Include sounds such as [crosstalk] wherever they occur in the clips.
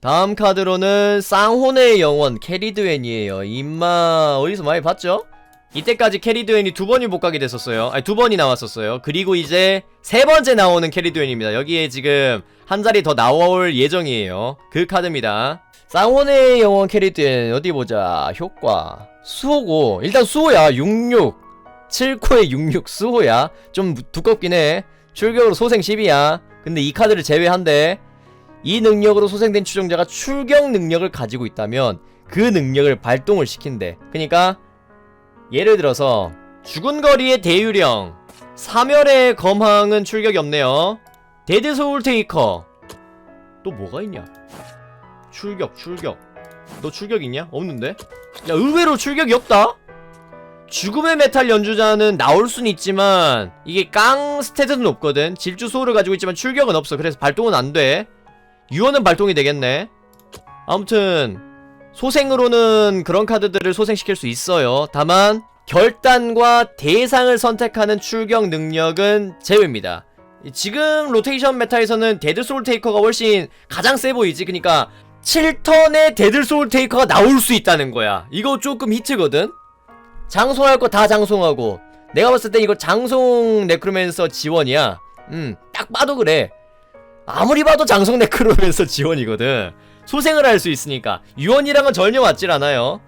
다음 카드로는 쌍혼의 영원 캐리드웬이에요. 임마 어디서 많이 봤죠? 이때까지 캐리드웬이 두 번이 못 가게 됐었어요. 아니 두 번이 나왔었어요. 그리고 이제 세 번째 나오는 캐리드웬입니다. 여기에 지금 한 자리 더 나올 예정이에요. 그 카드입니다. 쌍혼의 영원 캐리드웬 어디 보자. 효과 수호고 일단 수호야 66 7코에 66 수호야 좀 두껍긴 해. 출격으로 소생 10이야. 근데 이 카드를 제외한데 이 능력으로 소생된 추종자가 출격 능력을 가지고 있다면 그 능력을 발동을 시킨대. 그니까 예를 들어서 죽은 거리의 대유령 사멸의 검항은 출격이 없네요. 데드 소울 테이커 또 뭐가 있냐? 출격 출격 너 출격 있냐? 없는데? 야 의외로 출격이 없다? 죽음의 메탈 연주자는 나올 순 있지만 이게 깡 스탯은 높거든 질주 소울을 가지고 있지만 출격은 없어 그래서 발동은 안돼 유언은 발동이 되겠네. 아무튼 소생으로는 그런 카드들을 소생시킬 수 있어요. 다만 결단과 대상을 선택하는 출격 능력은 제외입니다. 지금 로테이션 메타에서는 데드 소울 테이커가 훨씬 가장 세 보이지? 그니까 7턴의 데드 소울 테이커가 나올 수 있다는 거야. 이거 조금 히트거든? 장송할 거 다 장송하고. 내가 봤을 때 이거 장송 네크로맨서 지원이야. 음딱 봐도 그래 아무리 봐도 장송 네크로맨서 지원이거든 소생을 할 수 있으니까 유언이랑은 전혀 맞질 않아요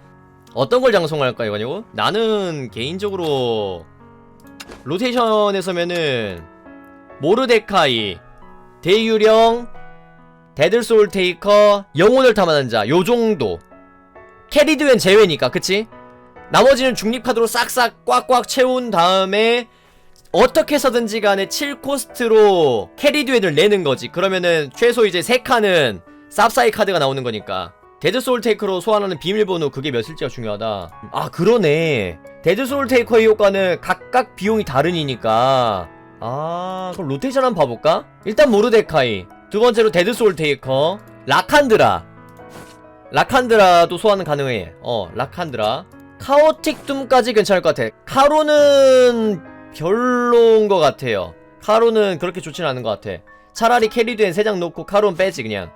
어떤 걸 장송할까 이거냐고? 나는 개인적으로 로테이션에서면은 모르데카이 대유령 데들소울 테이커 영혼을 탐하는 자 요 정도 캐리드웬 제외니까 그치? 나머지는 중립카드로 싹싹 꽉꽉 채운 다음에 어떻게 해서든지 간에 7코스트로 캐리드웬을 내는 거지. 그러면은 최소 이제 3칸은 쌉사이 카드가 나오는 거니까. 데드 소울 테이커로 소환하는 비밀번호 그게 몇일지가 중요하다. 아 그러네. 데드 소울 테이커의 효과는 각각 비용이 다르니까. 아 그럼 로테이션 한번 봐볼까? 일단 모르데카이. 두 번째로 데드 소울 테이커. 라칸드라. 라칸드라도 소환은 가능해. 어 라칸드라. 카오틱 둠까지 괜찮을 것 같아. 카로는 별로인 것 같아요. 카로는 그렇게 좋진 않은 것 같아. 차라리 캐리드엔 3장 놓고 카로는 빼지 그냥.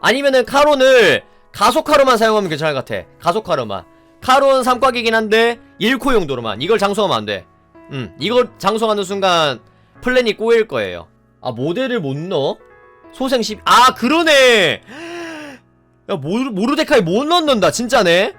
아니면은 카론을 가속카로만 사용하면 괜찮을 것 같아. 가속카로만. 카론 3곽이긴 한데 1코 용도로만. 이걸 장송하면 안돼. 음 이걸 장송하는 순간 플랜이 꼬일 거예요. 아 모델을 못 넣어? 소생 10... 아 그러네! [gasps] 야 모르, 모르데카이 못 넣는다 진짜네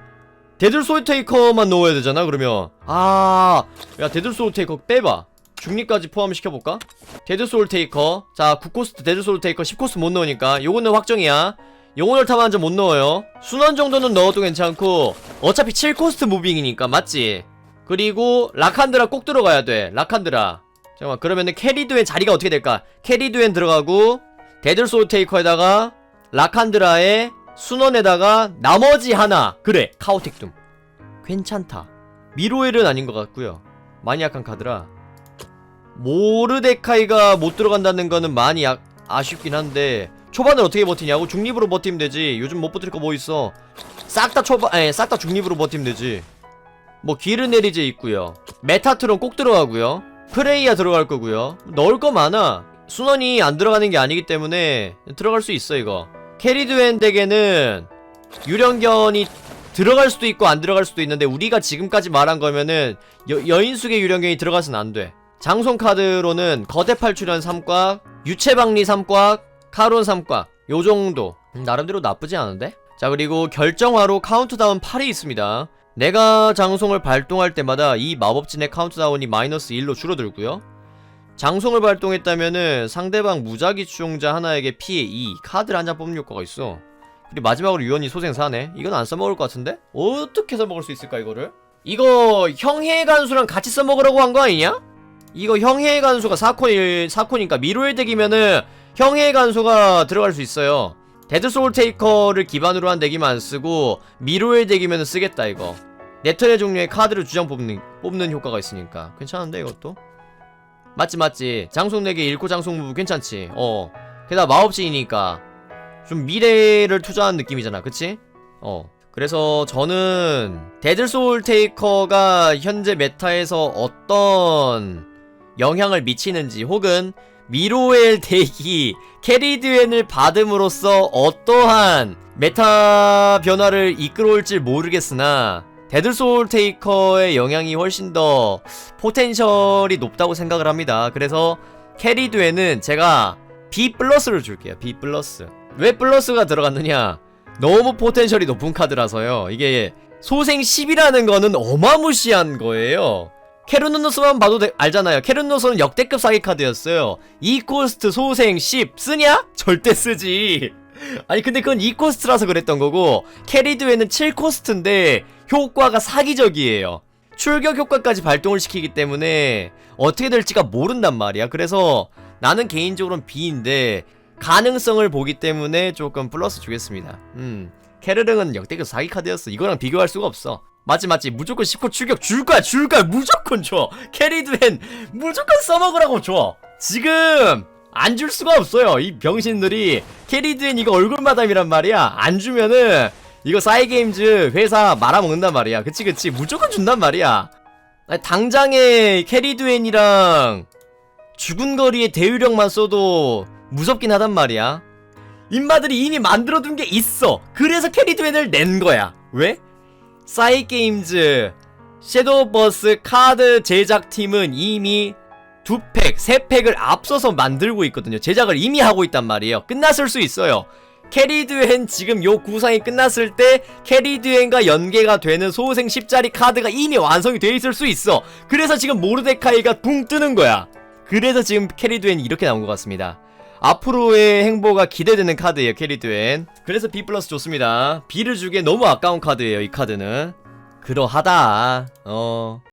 데들 소울 테이커만 넣어야 되잖아 그러면. 아야 데들 소울 테이커 빼봐. 중립까지 포함시켜볼까? 데드 소울 테이커. 자 9코스트 데드 소울 테이커 10코스트 못 넣으니까. 요거는 확정이야. 영혼을 타면 한점 못 넣어요. 순원 정도는 넣어도 괜찮고 어차피 7코스트 무빙이니까 맞지? 그리고 라칸드라 꼭 들어가야 돼 라칸드라. 잠깐만 그러면은 캐리드웬 자리가 어떻게 될까? 캐리드웬 들어가고 데드 소울 테이커에다가 라칸드라에 순원에다가 나머지 하나. 그래 카오틱둠. 괜찮다. 미로엘은 아닌 것 같고요. 약한 카드라. 모르데카이가 못 들어간다는 거는 많이 아, 아쉽긴 한데 초반을 어떻게 버티냐고? 중립으로 버티면 되지. 요즘 못 버틸 거 뭐 있어? 싹 다 초반 아니 싹다 중립으로 버티면 되지. 뭐 기르네리제 있고요. 메타트론 꼭 들어가고요. 프레이야 들어갈 거고요. 넣을 거 많아. 순원이 안 들어가는 게 아니기 때문에 들어갈 수 있어 이거 캐리드웬 덱에는 유령견이 들어갈 수도 있고 안 들어갈 수도 있는데 우리가 지금까지 말한 거면은 여, 여인숙의 유령견이 들어가선 안돼. 장송 카드로는 거대 팔 출연 3꽉, 유채박리 3꽉, 카론 3꽉 요 정도. 음, 나름대로 나쁘지 않은데? 자 그리고 결정화로 카운트다운 8이 있습니다. 내가 장송을 발동할 때마다 이 마법진의 카운트다운이 마이너스 1로 줄어들고요 장송을 발동했다면은 상대방 무작위 추종자 하나에게 피해 2 카드를 한 장 뽑는 효과가 있어 그리고 마지막으로 유언이 소생사네 이건 안 써먹을 것 같은데? 어떻게 써먹을 수 있을까 이거를? 이거 형해의 간수랑 같이 써먹으라고 한 거 아니냐? 이거 형해의 간수가 4콘, 4콘이니까 미로의 덱이면은 형해의 간수가 들어갈 수 있어요. 데드 소울 테이커를 기반으로 한 덱이면 안 쓰고 미로의 덱이면 쓰겠다 이거. 네턴의 종류의 카드를 주장 뽑는, 뽑는 효과가 있으니까. 괜찮은데 이것도? 맞지 맞지. 장송 덱에 잃고 장송 무브 괜찮지. 어. 게다가 마법진이니까 좀 미래를 투자한 느낌이잖아. 그치? 어. 그래서 저는 데드 소울 테이커가 현재 메타에서 어떤 영향을 미치는지 혹은 미로엘 덱이 캐리드웬을 받음으로써 어떠한 메타 변화를 이끌어올지 모르겠으나 데드 소울 테이커의 영향이 훨씬 더 포텐셜이 높다고 생각을 합니다. 그래서 캐리드웬은 제가 B 플러스를 줄게요. B 플러스. 왜 플러스가 들어갔느냐? 너무 포텐셜이 높은 카드라서요. 이게 소생 10이라는 거는 어마무시한 거예요. 캐르노노스만 봐도 돼- 알잖아요. 캐르노노스는 역대급 사기 카드였어요. 2코스트 소생 10 쓰냐? 절대 쓰지. [laughs] 아니 근데 그건 2코스트라서 그랬던 거고 캐리드에는 7코스트인데 효과가 사기적이에요. 출격 효과까지 발동을 시키기 때문에 어떻게 될지가 모른단 말이야. 그래서 나는 개인적으로는 B인데 가능성을 보기 때문에 조금 플러스 주겠습니다. 음. 캐르릉은 역대급 사기 카드였어. 이거랑 비교할 수가 없어. 맞지 맞지 무조건 10코 출격 줄 거야 줄 거야 무조건 줘 캐리드엔 무조건 써먹으라고 줘 지금 안 줄 수가 없어요 이 병신들이 캐리드엔 이거 얼굴마담이란 말이야 안 주면은 이거 사이게임즈 회사 말아먹는단 말이야 그치 그치 무조건 준단 말이야 아니, 당장에 캐리드엔이랑 죽은 거리의 대유력만 써도 무섭긴 하단 말이야 인마들이 이미 만들어둔 게 있어 그래서 캐리드엔을 낸 거야 왜? 사이게임즈 섀도우버스 카드 제작팀은 이미 두 팩, 세 팩을 앞서서 만들고 있거든요. 제작을 이미 하고 있단 말이에요. 끝났을 수 있어요. 캐리드엔 지금 요 구상이 끝났을 때 캐리드엔과 연계가 되는 소생 10짜리 카드가 이미 완성이 돼 있을 수 있어. 그래서 지금 모르데카이가 붕 뜨는 거야. 그래서 지금 캐리드엔이 이렇게 나온 것 같습니다. 앞으로의 행보가 기대되는 카드예요 캐리드엔 그래서 B 플러스 좋습니다 B를 주기에 너무 아까운 카드예요 이 카드는 그러하다 어